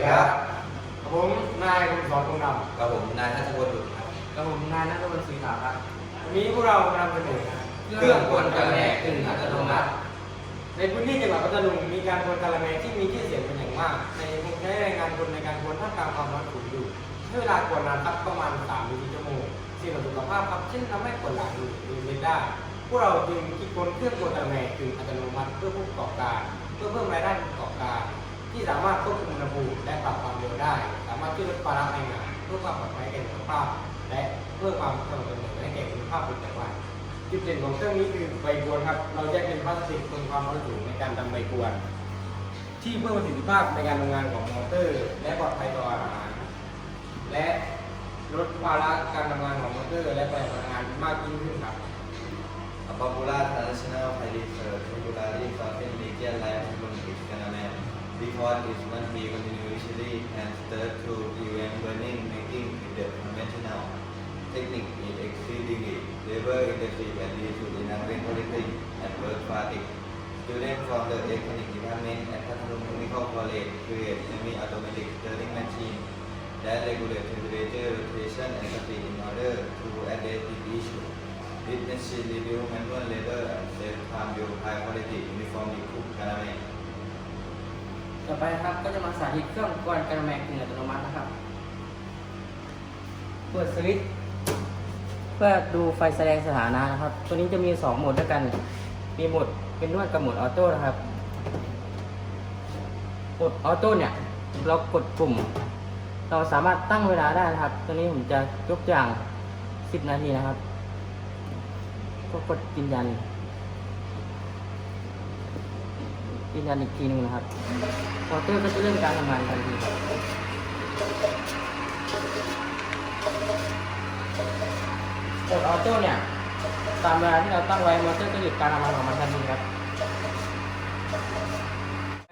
ดีครับกับผมนายคุณสอนคงดกับผมนายทัชพลบุตรครับกระผมนายนัทวันศรีขาวครับำวันนี้พวกเรามานำเสนอเครื่องกวนกระแมกึ่งอัตโนมัติ ในพื้นที่จังหวัดพัทลุงมีการกวนกะละแมที่มีชื่อเสียงเป็นอย่างมาก ในวงใช้แรงงานคนในการกวนท่ามกลางความร้อนสูงอยู่ใช้เวลากวนนานสักประมาณ3ถึง4ชั่วโมงเสี่ยงต่อสุขภาพครับเช่นทำให้ปวดหลังหรือลืมเล่นได้ พวกเราจึงคิดค้นเครื่องกวนกะละแมกึ่งอัตโนมัติเพื่อผู้ประกอบการ เพื่อเพิ่มรายได้ผู้ประกอบการ ที่สามารถควบคุมอุณหภูมิและปรับความเร็วได้ สามารถช่วยลดภาระแรงงานเพื่อความปลอดภัยแก่สุขภาพ และเพื่อความสม่ำเสมอและแก่คุณภาพประจำวันจุดเด่นของเครื่องนี้คือใบกวนครับ เราแยกเป็นพลาสติกทนความร้อนสูงในการทำใบกวน ที่เพิ่มประสิทธิภาพในการทำงานของมอเตอร์ และปลอดภัยต่ออาหาร และลดภาระการทำงานของมอเตอร์ และประหยัดพลังงานมากยิ่งขึ้นครับ A popular traditional because it must be continuously and stirred to prevent burning making the conventional technique is exceedingly labor intensive and lead to inadequate quality and work fatigue. Students from the electronic department at Patharung Technical College create semi-automatic stirring machine that regulate temperature, rotation, and speed in order to address this issue. This machine reduce manual labor and save time with high quality uniformly cooked caramel. ต่อไปนะครับก็จะมาสาธิตเครื่องกวนกระแมกึ่งอัตโนมัตินะครับ เปิดสวิตช์เพื่อดูไฟแสดงสถานะนะครับ ตัวนี้จะมี 2 โหมดด้วยกัน มีโหมดเป็นนวดกับโหมดออโต้นะครับโหมดออโต้เนี่ยเรากดปุ่ม เราสามารถตั้งเวลาได้นะครับ ตัวนี้ผมจะยกตัวอย่าง 10 นาทีนะครับ ก็กดยืนยัน ยืนยันอีกทีหนึงนะครับมอเตอร์ก็จะเริ่มการทำงานทันทีครับกดออโต้เนี่ย ตามเวลาที่เราตั้งไว้มอเตอร์ก็หยุดการทำงานของมันทันทีครับ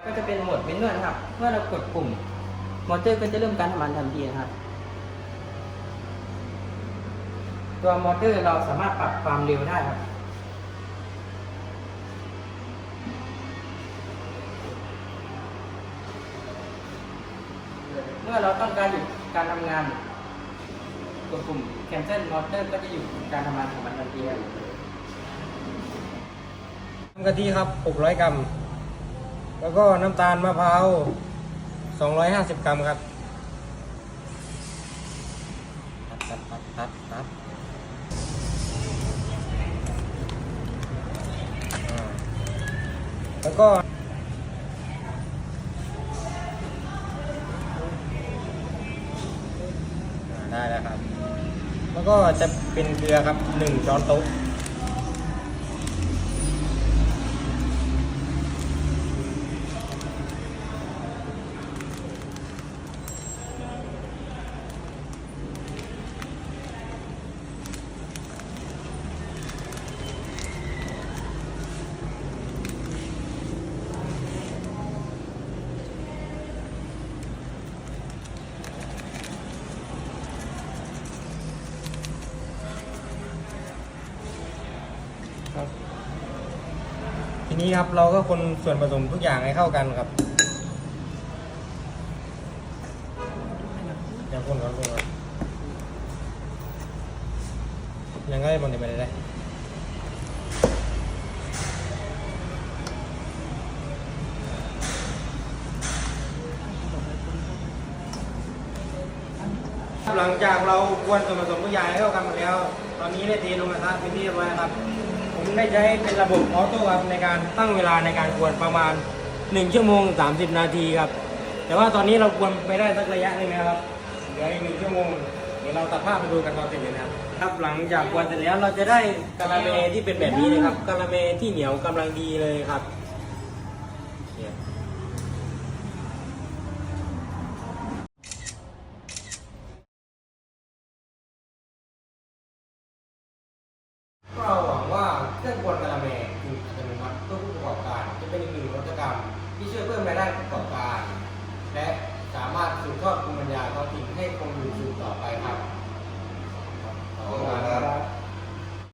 ก็จะเป็นโหมดเมนนวลนะครับ เมื่อเรากดปุ่ม มอเตอร์ก็จะเริ่มการทำงานทันทีนะครับ ตัวมอเตอร์เราสามารถปรับความเร็วได้ครับ เมื่อเราต้องการหยุดการทำงานกดปุ่ม cancel motor ก็จะหยุดการทำงานของมันทันทีครับน้ำกะทิครับ 600 กรัม แล้วก็น้ำตาลมะพร้าว 250 กรัมครับ ตัดตัดตัดตัดแล้วก็ ได้แล้วครับ แล้วก็จะเป็นเกลือครับ1ช้อนโต๊ะ ทีนี้ครับเราก็คนส่วนผสมทุกอย่างให้เข้ากันครับอย่างคนครับคนยังไงมันจะไม่ได้ได้หลังจากเรากวนส่วนผสมทุกอย่างให้เข้ากันหมดแล้ว ตอนนี้ได้เทลงกระทะเป็นที่เรียบร้อยครับ ผมได้ใช้เป็นระบบออโต้ครับในการตั้งเวลาในการกวนประมาณ 1 ชั่วโมง 30 นาทีครับ แต่ว่าตอนนี้เรากวนไปได้สักระยะหนึงนะครับเหลืออีกหนึ่งชั่วโมงเดี๋ยวเราตัดภาพไปดูกันตอนเสร็จเลยนะครับครับหลังจากกวนเสร็จแล้วเราจะได้กะละเมที่เป็นแบบนี้นะครับกะละเมที่เหนียวกำลังดีเลยครับเนี่ยก็เราหวังว่า เค